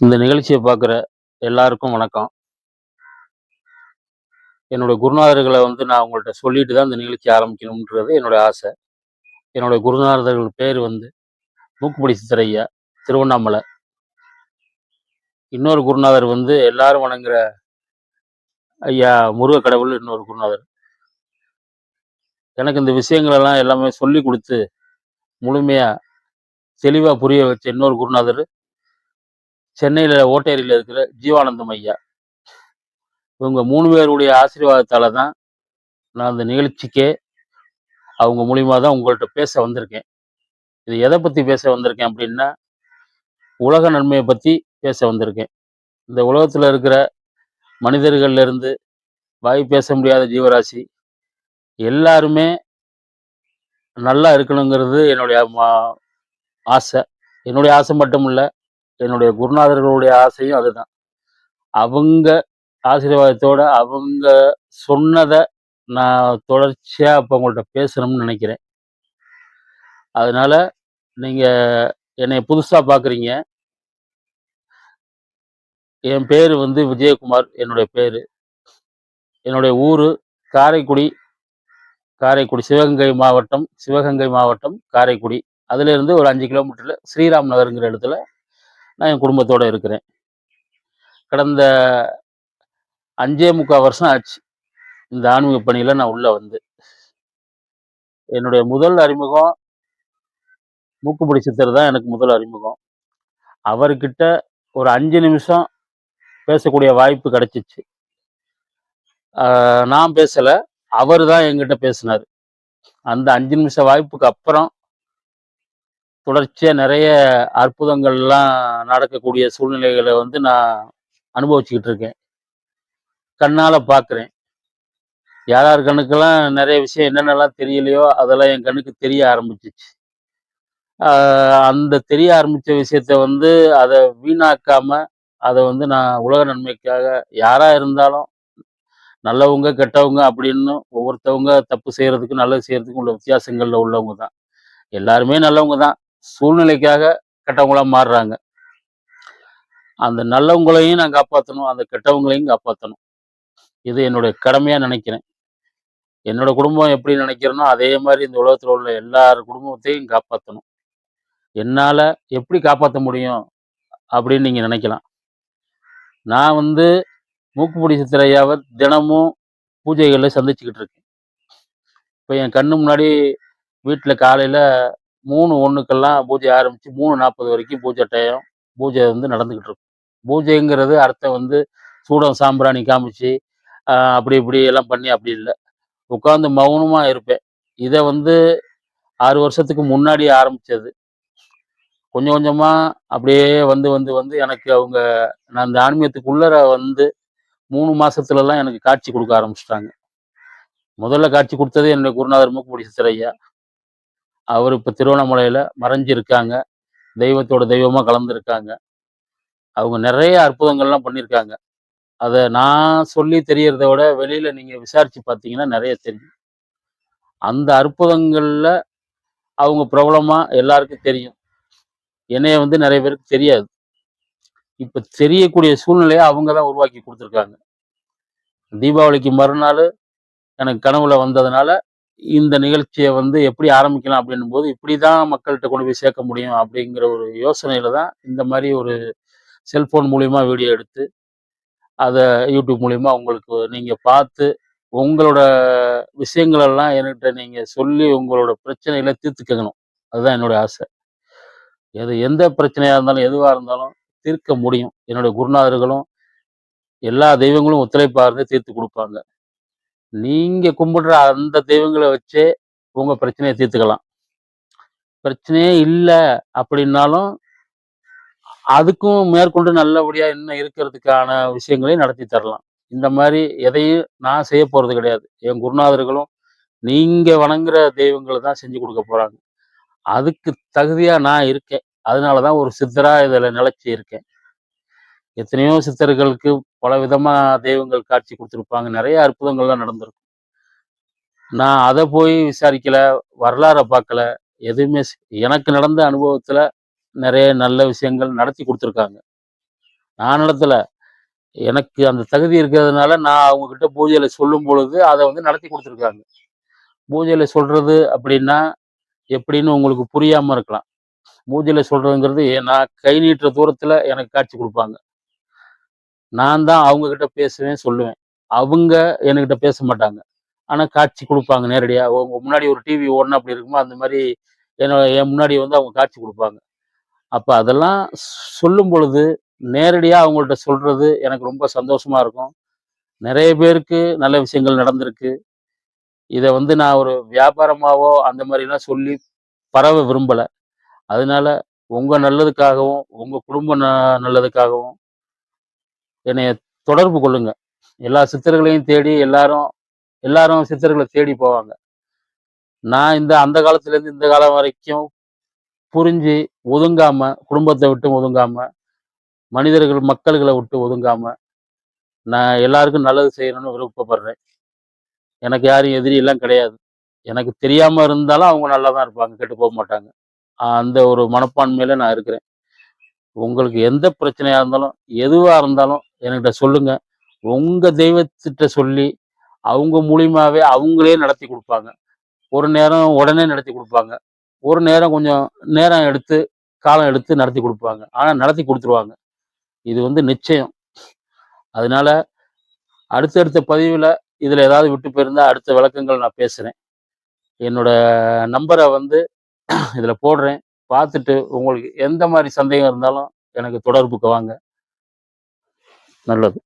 இந்த நிகழ்ச்சியை பார்க்குற எல்லாருக்கும் வணக்கம். என்னுடைய குருநாதர்களை வந்து நான் உங்கள்கிட்ட சொல்லிட்டு தான் இந்த நிகழ்ச்சி ஆரம்பிக்கணுன்றது என்னுடைய ஆசை. என்னுடைய குருநாதர்கள் பேர் வந்து மூக்குப்படி சித்தரையா திருவண்ணாமலை. இன்னொரு குருநாதர் வந்து எல்லாரும் வணங்குற ஐயா முருக கடவுள் இன்னொரு குருநாதர். எனக்கு இந்த விஷயங்களெல்லாம் எல்லாமே சொல்லி கொடுத்து முழுமையாக தெளிவாக புரிய வச்ச இன்னொரு குருநாதர் சென்னையில் ஓட்டேரியில் இருக்கிற ஜீவானந்தம் ஐயா. இவங்க மூணு பேருடைய ஆசீர்வாதத்தால் தான் நான் அந்த நிகழ்ச்சிக்கே அவங்க மூலிமா தான் உங்கள்கிட்ட பேச வந்திருக்கேன். இது எதை பற்றி பேச வந்திருக்கேன் அப்படின்னா உலக நன்மையை பற்றி பேச வந்திருக்கேன். இந்த உலகத்தில் இருக்கிற மனிதர்கள்லேருந்து வாய் பேச முடியாத ஜீவராசி எல்லாருமே நல்லா இருக்கணுங்கிறது என்னுடைய மா- ஆசை. என்னுடைய ஆசை மட்டும் இல்லை என்னுடைய குருநாதர்களுடைய ஆசையும் அதுதான். அவங்க ஆசீர்வாதத்தோட அவங்க சொன்னதை நான் தொடர்ச்சியா இப்போ உங்கள்கிட்ட பேசணும்னு நினைக்கிறேன். அதனால நீங்க என்னை புதுசா பாக்குறீங்க. என் பேர் வந்து விஜயகுமார் என்னுடைய பேர். என்னுடைய ஊர் காரைக்குடி. காரைக்குடி சிவகங்கை மாவட்டம் சிவகங்கை மாவட்டம் காரைக்குடி. அதுலேருந்து ஒரு அஞ்சு கிலோமீட்டரில் ஸ்ரீராம் நகருங்கிற இடத்துல நான் என் குடும்பத்தோடு இருக்கிறேன். கடந்த அஞ்சே முக்கால் வருஷம் ஆச்சு. இந்த ஆன்மீக பணியில் நான் உள்ளே வந்து. என்னுடைய முதல் அறிமுகம் மூக்குப்பிடி சித்தர் தான் எனக்கு முதல் அறிமுகம். அவர்கிட்ட ஒரு அஞ்சு நிமிஷம் பேசக்கூடிய வாய்ப்பு கிடைச்சிச்சு. நான் பேசலை. அவர் தான் என்கிட்ட பேசினார். அந்த அஞ்சு நிமிஷம் வாய்ப்புக்கு அப்புறம் தொடர்ச்சியாக நிறைய அற்புதங்கள்லாம் நடக்கக்கூடிய சூழ்நிலைகளை வந்து நான் அனுபவிச்சுக்கிட்டு இருக்கேன். கண்ணால் பார்க்குறேன் யார் யார் கண்ணுக்கெல்லாம் நிறைய விஷயம் என்னென்னலாம் தெரியலையோ அதெல்லாம் என் கண்ணுக்கு தெரிய ஆரம்பிச்சிச்சு. அந்த தெரிய ஆரம்பித்த விஷயத்த வந்து அதை வீணாக்காமல் அதை வந்து நான் உலக நன்மைக்காக யாராக இருந்தாலும் நல்லவங்க கெட்டவங்க அப்படின்னு ஒவ்வொருத்தவங்க தப்பு செய்கிறதுக்கு நல்லது செய்கிறதுக்கு உள்ள வித்தியாசங்களில் உள்ளவங்க தான். எல்லாருமே நல்லவங்க தான். சூழ்நிலைக்காக கெட்டவங்களாக மாறுறாங்க. அந்த நல்லவங்களையும் நான் காப்பாற்றணும் அந்த கெட்டவங்களையும் காப்பாற்றணும் இது என்னுடைய கடமையாக நினைக்கிறேன். என்னோட குடும்பம் எப்படி நினைக்கிறேனோ அதே மாதிரி இந்த உலகத்தில் உள்ள எல்லார் குடும்பத்தையும் காப்பாற்றணும் என்னால் எப்படி காப்பாற்ற முடியும் அப்படின்னு நீங்கள் நினைக்கலாம். நான் வந்து மூக்குப்பிடி சித்திரையாவை தினமும் பூஜைகளில் சந்திச்சுக்கிட்டு இருக்கேன். இப்போ என் கண்ணு முன்னாடி வீட்டில் காலையில் மூணு ஒன்றுக்கெல்லாம் பூஜை ஆரம்பித்து மூணு நாற்பது வரைக்கும் பூஜை டயம் பூஜை வந்து நடந்துக்கிட்டு இருக்கும். பூஜைங்கிறது அர்த்தம் வந்து சூடம் சாம்பிராணி காமிச்சு அப்படி இப்படி எல்லாம் பண்ணி அப்படி இல்லை. உட்காந்து மௌனமாக இருப்பேன். இதை வந்து ஆறு வருஷத்துக்கு முன்னாடி ஆரம்பித்தது கொஞ்சம் கொஞ்சமாக அப்படியே வந்து வந்து வந்து எனக்கு அவங்க நான் அந்த ஆன்மீகத்துக்குள்ளர வந்து மூணு மாதத்துலலாம் எனக்கு காட்சி கொடுக்க ஆரம்பிச்சிட்டாங்க. முதல்ல காட்சி கொடுத்தது என்னுடைய குருநாதர் மூக்குப்படி சித்தரையா அவர் இப்போ திருவண்ணாமலையில் மறைஞ்சிருக்காங்க. தெய்வத்தோட தெய்வமாக கலந்துருக்காங்க. அவங்க நிறைய அற்புதங்கள்லாம் பண்ணியிருக்காங்க அதை நான் சொல்லி தெரியறத விட வெளியில் நீங்கள் விசாரித்து பார்த்தீங்கன்னா நிறைய தெரியும். அந்த அற்புதங்களில் அவங்க பிரபலமாக எல்லாருக்கும் தெரியும். என்னைய வந்து நிறைய பேருக்கு தெரியாது. இப்போ தெரியக்கூடிய சூழ்நிலையை அவங்க தான் உருவாக்கி கொடுத்துருக்காங்க. தீபாவளிக்கு மறுநாள் எனக்கு கனவுல வந்ததுனால இந்த நிகழ்ச்சியை வந்து எப்படி ஆரம்பிக்கலாம் அப்படின்னும் போது இப்படி தான் மக்கள்கிட்ட கொண்டு போய் சேர்க்க முடியும் அப்படிங்கிற ஒரு யோசனையில தான் இந்த மாதிரி ஒரு செல்ஃபோன் மூலிமா வீடியோ எடுத்து அதை யூடியூப் மூலிமா உங்களுக்கு நீங்கள் பார்த்து உங்களோட விஷயங்களெல்லாம் என்கிட்ட நீங்கள் சொல்லி உங்களோட பிரச்சனைகளை தீர்த்துக்கணும். அதுதான் என்னோட ஆசை. எது எந்த பிரச்சனையாக இருந்தாலும் எதுவாக இருந்தாலும் தீர்க்க முடியும். என்னுடைய குருநாதர்களும் எல்லா தெய்வங்களும் ஒத்துழைப்பாக இருந்து தீர்த்து கொடுப்பாங்க. நீங்க கும்பிடுற அந்த தெய்வங்களை வச்சே உங்க பிரச்சனையை தீர்த்துக்கலாம். பிரச்சனையே இல்லை அப்படின்னாலும் அதுக்கும் மேற்கொண்டு நல்லபடியா இன்னும் இருக்கிறதுக்கான விஷயங்களையும் நடத்தி தரலாம். இந்த மாதிரி எதையும் நான் செய்ய போறது கிடையாது. என் குருநாதர்களும் நீங்க வணங்குற தெய்வங்களை தான் செஞ்சு கொடுக்க போறாங்க. அதுக்கு தகுதியா நான் இருக்கேன். அதனாலதான் ஒரு சித்தரா இதில் நிலைச்சி இருக்கேன். எத்தனையோ சித்தர்களுக்கு பல விதமாக தெய்வங்கள் காட்சி கொடுத்துருப்பாங்க. நிறைய அற்புதங்கள்லாம் நடந்திருக்கும். நான் அதை போய் விசாரிக்கல வரலாறை பார்க்கல எதுவுமே எனக்கு நடந்த அனுபவத்தில் நிறைய நல்ல விஷயங்கள் நடத்தி கொடுத்துருக்காங்க. நான் நடத்தல. எனக்கு அந்த தகுதி இருக்கிறதுனால நான் அவங்க கிட்ட சொல்லும் பொழுது அதை வந்து நடத்தி கொடுத்துருக்காங்க. பூஜையில் சொல்கிறது அப்படின்னா எப்படின்னு உங்களுக்கு புரியாமல் இருக்கலாம். பூஜையில் சொல்றதுங்கிறது நான் கை நீட்டுற தூரத்தில் எனக்கு காட்சி கொடுப்பாங்க. நான் தான் அவங்க கிட்ட பேசுவேன் சொல்லுவேன். அவங்க என்கிட்ட பேச மாட்டாங்க. ஆனால் காட்சி கொடுப்பாங்க நேரடியாக உங்க முன்னாடி ஒரு டிவி ஓடணும் அப்படி இருக்குமோ? அந்த மாதிரி என்னோட என் முன்னாடி வந்து அவங்க காட்சி கொடுப்பாங்க. அப்போ அதெல்லாம் சொல்லும் பொழுது நேரடியாக அவங்கள்ட்ட சொல்றது எனக்கு ரொம்ப சந்தோஷமா இருக்கும். நிறைய பேருக்கு நல்ல விஷயங்கள் நடந்திருக்கு. இதை வந்து நான் ஒரு வியாபாரமாகவோ அந்த மாதிரிலாம் சொல்லி பரவ விரும்பலை. அதனால உங்கள் நல்லதுக்காகவும் உங்கள் குடும்ப ந- நல்லதுக்காகவும் என்னைய தொடர்பு கொள்ளுங்க. எல்லா சித்தர்களையும் தேடி எல்லாரும் எல்லாரும் சித்தர்களை தேடி போவாங்க. நான் இந்த அந்த காலத்துலேருந்து இந்த காலம் வரைக்கும் புரிஞ்சு ஒதுங்காம குடும்பத்தை விட்டு ஒதுங்காம மனிதர்கள் மக்கள்களை விட்டு ஒதுங்காம நான் எல்லாருக்கும் நல்லது செய்யணும்னு விருப்பப்படுறேன். எனக்கு யாரும் எதிரி எல்லாம் கிடையாது. எனக்கு தெரியாம இருந்தாலும் அவங்க நல்லா தான் இருப்பாங்க கெட்டு போக மாட்டாங்க. அந்த ஒரு மனப்பான்மையில நான் இருக்கிறேன். உங்களுக்கு எந்த பிரச்சனையாக இருந்தாலும் எதுவாக இருந்தாலும் என்கிட்ட சொல்லுங்க. உங்கள் தெய்வத்திட்ட சொல்லி அவங்க மூலியமாகவே அவங்களே நடத்தி கொடுப்பாங்க. ஒரு நேரம் உடனே நடத்தி கொடுப்பாங்க. ஒரு நேரம் கொஞ்சம் நேரம் எடுத்து காலம் எடுத்து நடத்தி கொடுப்பாங்க. ஆனால் நடத்தி கொடுத்துருவாங்க. இது வந்து நிச்சயம். அதனால அடுத்தடுத்த பதிவில் இதில் ஏதாவது விட்டு போயிருந்தால் அடுத்த விளக்கங்கள் நான் பேசுகிறேன் என்னோட நம்பரை வந்து இதில் போடுறேன். பார்த்துட்டு உங்களுக்கு எந்த மாதிரி சந்தேகம் இருந்தாலும் எனக்கு தொடர்புக்கு வாங்க. நல்லது.